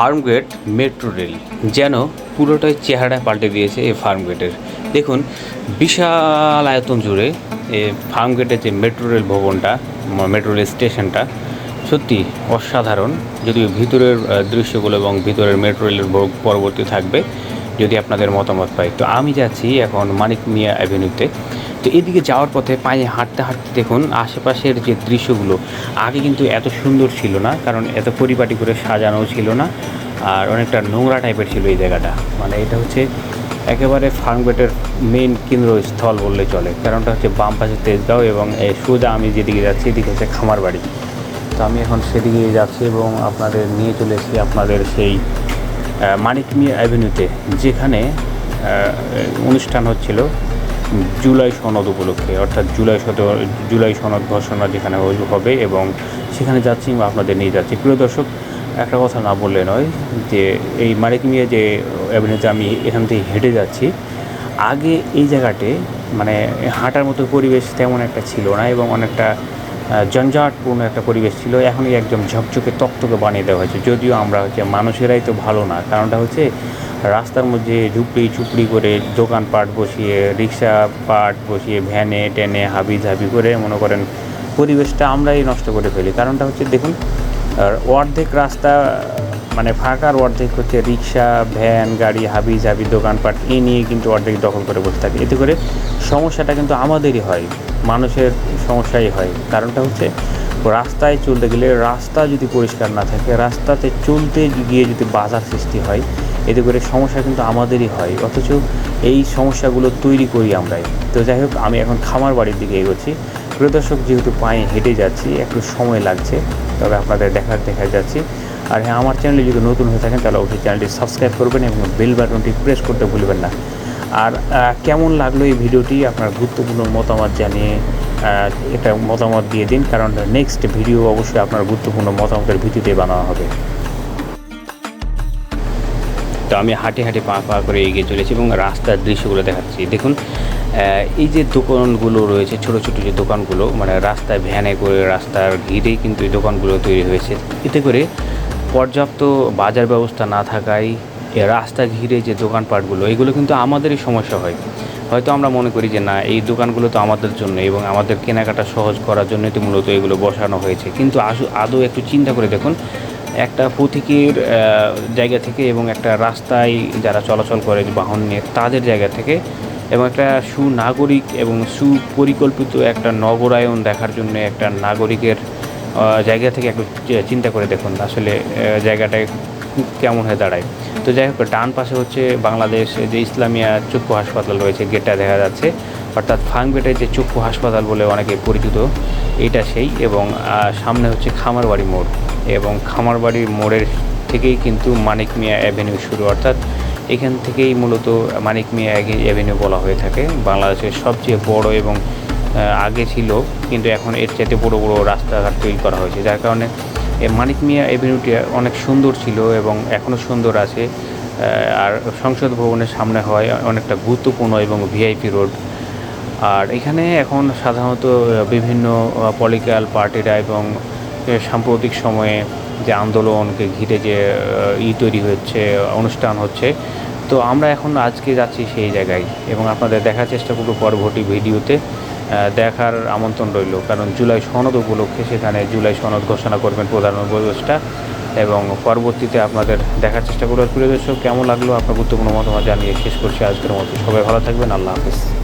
Farmgate metro rail, যেন পুরোটাই চেহারা পাল্টে দিয়েছে এই ফার্মগেটের। দেখুন, বিশাল আয়তন জুড়ে এই ফার্মগেটের যে মেট্রো রেল ভবনটা মেট্রো রেল স্টেশনটা, সত্যি অসাধারণ। যদিও ভিতরের দৃশ্যগুলো এবং ভিতরের মেট্রো রেলের পরবর্তী থাকবে, যদি আপনাদের মতামত পাই। তো আমি যাচ্ছি এখন মানিক মিয়া অ্যাভিনিউতে তো এদিকে যাওয়ার পথে পায়ে হাঁটতে হাঁটতে দেখুন আশেপাশের যে দৃশ্যগুলো আগে কিন্তু এত সুন্দর ছিল না কারণ এত পরিপাটি করে সাজানো ছিল না আর অনেকটা নোংরা টাইপের ছিল এই জায়গাটা। মানে এটা হচ্ছে একেবারে ফার্মগেটের মেইন কেন্দ্রস্থল বললে চলে কারণটা হচ্ছে বাম পাশে তেজগাঁও এবং সোজা আমি যেদিকে যাচ্ছি এদিকে হচ্ছে খামার বাড়ি। তো আমি এখন সেদিকে যাচ্ছি এবং আপনাদের নিয়ে চলে এসেছি আপনাদের সেই আহ, মানিক মিয়া অ্যাভিনিউতে যেখানে অনুষ্ঠান হচ্ছিল। জুলাই সনদ উপলক্ষে, অর্থাৎ জুলাই শত জুলাই সনদ ঘোষণা যেখানে হবে এবং সেখানে যাচ্ছি আপনাদের নিয়ে যাচ্ছি। প্রিয় দর্শক, একটা কথা না বললে নয় যে এই মারেক মিয়া যে অ্যাভিনিউতে আমি এখান থেকে হেঁটে যাচ্ছি, আগে এই জায়গাটে মানে হাঁটার মতো পরিবেশ তেমন একটা ছিল না এবং অনেকটা জঞ্জাটপূর্ণ একটা পরিবেশ ছিল। এখনই একদম ঝকঝকে তক্তকে বানিয়ে দেওয়া হয়েছে। যদিও আমরা হচ্ছে মানুষেরাই তো ভালো না। কারণটা হচ্ছে রাস্তার মধ্যে ঝুপড়ি চুপড়ি করে দোকানপাট বসিয়ে, রিক্সা পাট বসিয়ে, ভ্যানে টেনে হাবি ঝাবি করে মনে করেন পরিবেশটা আমরাই নষ্ট করে ফেলি। কারণটা হচ্ছে দেখুন অর্ধেক রাস্তা মানে ফাঁকার অর্ধেক হচ্ছে রিক্সা, ভ্যান, গাড়ি, হাবি জাবি, দোকানপাট এই নিয়ে কিন্তু অর্ধেক দখল করে বসে থাকে। এতে করে সমস্যাটা কিন্তু আমাদেরই হয়। মানুষের সমস্যাই হয়। কারণটা হচ্ছে রাস্তায় চলতে গেলে রাস্তা যদি পরিষ্কার না থাকে, রাস্তাতে চলতে গিয়ে যদি বাধার সৃষ্টি হয়, এতে করে সমস্যা কিন্তু আমাদেরই হয়। অথচ এই সমস্যাগুলো তৈরি করি আমরাই। তো যাই হোক, আমি এখন খামার বাড়ির দিকে এগোচ্ছি। প্রিয় দর্শক, যেহেতু পায়ে হেঁটে যাচ্ছি, একটু সময় লাগছে, তবে আপনাদের দেখার দেখা যাচ্ছি। আর হ্যাঁ আমার চ্যানেলে যদি নতুন হয়ে থাকেন, তাহলে অবশ্যই চ্যানেলটি সাবস্ক্রাইব করবেন এবং বেল বাটনটি প্রেস করতে ভুলবেন না। আর কেমন লাগল এই ভিডিওটি? আপনার গুরুত্বপূর্ণ মতামত জানিয়ে এটা মতামত দিয়ে দিন, কারণ নেক্সট ভিডিও অবশ্যই আপনার গুরুত্বপূর্ণ মতামতের ভিত্তিতে বানানো হবে। তো আমি হাঁটে হাঁটে পা পা করে এগিয়ে চলেছি এবং রাস্তার দৃশ্যগুলো দেখাচ্ছি। দেখুন এই যে দোকানগুলো রয়েছে, ছোট ছোট যে দোকানগুলো মানে রাস্তায় ভ্যানে করে রাস্তার ঘিরেই কিন্তু এই দোকানগুলো তৈরি হয়েছে। এতে করে পর্যাপ্ত বাজার ব্যবস্থা না থাকায় রাস্তা ঘিরে যে দোকানপাটগুলো, এগুলো কিন্তু আমাদেরই সমস্যা হয়। হয়তো আমরা মনে করি যে, না, এই দোকানগুলো তো আমাদের জন্য এবং আমাদের কেনাকাটা সহজ করার জন্য তো মূলত এগুলো বসানো হয়েছে। কিন্তু আসু- আদৌ একটু চিন্তা করে দেখুন, একটা পথিকের জায়গা থেকে এবং একটা রাস্তায় যারা চলাচল করে বাহন নিয়ে, তাদের জায়গা থেকে এবং একটা সুনাগরিক এবং সুপরিকল্পিত একটা নগরায়ন দেখার জন্য একটা নাগরিকের জায়গা থেকে একটু চিন্তা করে দেখুন। আসলে জায়গাটায় কেমন হয়ে দাঁড়ায়। তো যাই হোক, ডান পাশে হচ্ছে বাংলাদেশ যে ইসলামিয়া চক্ষু হাসপাতাল রয়েছে, গেটটা দেখা যাচ্ছে। অর্থাৎ ফার্মগেটের যে চক্ষু হাসপাতাল বলে অনেকে পরিচিত এটা সেই এবং সামনে হচ্ছে খামারবাড়ি মোড় এবং খামারবাড়ির মোড়ের থেকেই কিন্তু মানিক মিয়া অ্যাভিনিউ শুরু। অর্থাৎ এখান থেকেই মূলত মানিক মিয়া অ্যাভিনিউ বলা হয়ে থাকে। বাংলাদেশের সবচেয়ে বড় এবং আগে ছিল, কিন্তু এখন এর চাইতে বড় বড় রাস্তাঘাট তৈরি করা হয়েছে। যার কারণে মানিক মিয়া অ্যাভিনিউটি অনেক সুন্দর ছিল এবং এখনও সুন্দর আছে আর সংসদ ভবনের সামনে হয় অনেকটা গুরুত্বপূর্ণ এবং ভিআইপি রোড। আর এখানে এখন সাধারণত বিভিন্ন পলিটিক্যাল পার্টিরা এবং সাম্প্রতিক সময়ে যে আন্দোলনকে ঘিরে যে ই তৈরি হচ্ছে, অনুষ্ঠান হচ্ছে, তো আমরা এখন আজকে যাচ্ছি সেই জায়গায় এবং আপনাদের দেখার চেষ্টা করব পরবর্তী ভিডিওতে। দেখার আমন্ত্রণ রইল। কারণ জুলাই সনদ উপলক্ষে সেখানে জুলাই সনদ ঘোষণা করবেন প্রধান উপদেষ্টা এবং পরবর্তীতে আপনাদের দেখার চেষ্টা করবার প্রিয় দর্শক, কেমন লাগল আপনার গুরুত্বপূর্ণ মতামত জানিয়ে শেষ করছি আজকের মতো। সবাই ভালো থাকবেন, আল্লাহ হাফিজ।